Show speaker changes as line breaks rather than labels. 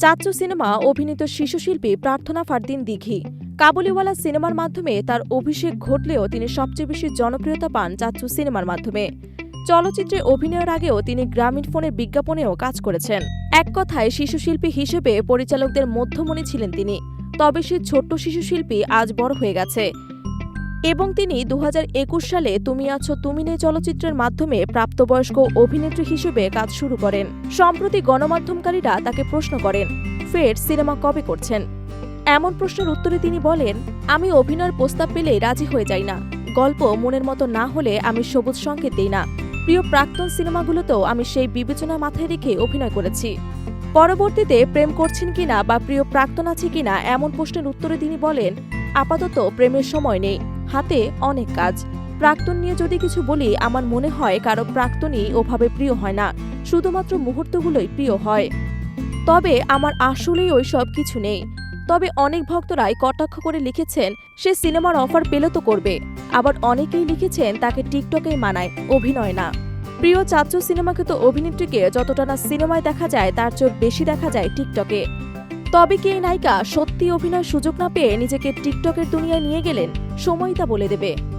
চাচ্চু সিনেমা অভিনীত শিশুশিল্পী প্রার্থনা ফারদিন দিঘি। কাবুলিওয়ালা সিনেমার মাধ্যমে তার অভিষেক ঘটলেও তিনি সবচেয়ে বেশি জনপ্রিয়তা পান চাচ্চু সিনেমার মাধ্যমে। চলচ্চিত্রে অভিনয়ের আগেও তিনি গ্রামীণ ফোনের বিজ্ঞাপনেও কাজ করেছেন। এক কথায়, শিশুশিল্পী হিসেবে পরিচালকদের মধ্যমণি ছিলেন তিনি। তবে সে ছোট্ট শিশুশিল্পী আজ বড় হয়ে গেছে। এবং তিনি দু হাজার একুশ সালে তুমি আছো, তুমি নেই চলচ্চিত্রের মাধ্যমে প্রাপ্তবয়স্ক অভিনেত্রী হিসেবে কাজ শুরু করেন। সম্প্রতি গণমাধ্যমকারীরা তাকে প্রশ্ন করেন, ফের সিনেমা কবে করছেন? এমন প্রশ্নের উত্তরে তিনি বলেন, আমি অভিনয়ের প্রস্তাব পেলেই রাজি হয়ে যাই না। গল্প মনের মতো না হলে আমি সবুজ সংকেত দিই না। প্রিয় প্রাক্তন সিনেমাগুলোতেও আমি সেই বিবেচনা মাথায় রেখে অভিনয় করেছি। পরবর্তীতে প্রেম করছেন কিনা বা প্রিয় প্রাক্তন আছে কিনা এমন প্রশ্নের উত্তরে তিনি বলেন, আপাতত প্রেমের সময় নেই। হাতে অনেক কাজ। প্রাক্তন নিয়ে যদি কিছু বলি, আমার মনে হয় কারও প্রাক্তনই ওভাবে প্রিয় হয় না, শুধুমাত্র মুহূর্তগুলোই প্রিয় হয়। তবে আমার আসলেই ওইসব কিছু নেই। তবে অনেক ভক্তরাই কটাক্ষ করে লিখেছেন, সে সিনেমার অফার পেলে তো করবে। আবার অনেকেই লিখেছেন, তাকে টিকটকেই মানায়, অভিনয় না। প্রিয় চাচ্চু সিনেমাকে তো অভিনেত্রীকে যতটা না সিনেমায় দেখা যায়, তার চেয়ে বেশি দেখা যায় টিকটকে। তবে কি এই নায়িকা সত্যি অভিনয় সুযোগ না পেয়ে নিজেকে টিকটকের দুনিয়ায় নিয়ে গেলেন? সময়ই তা বলে দেবে।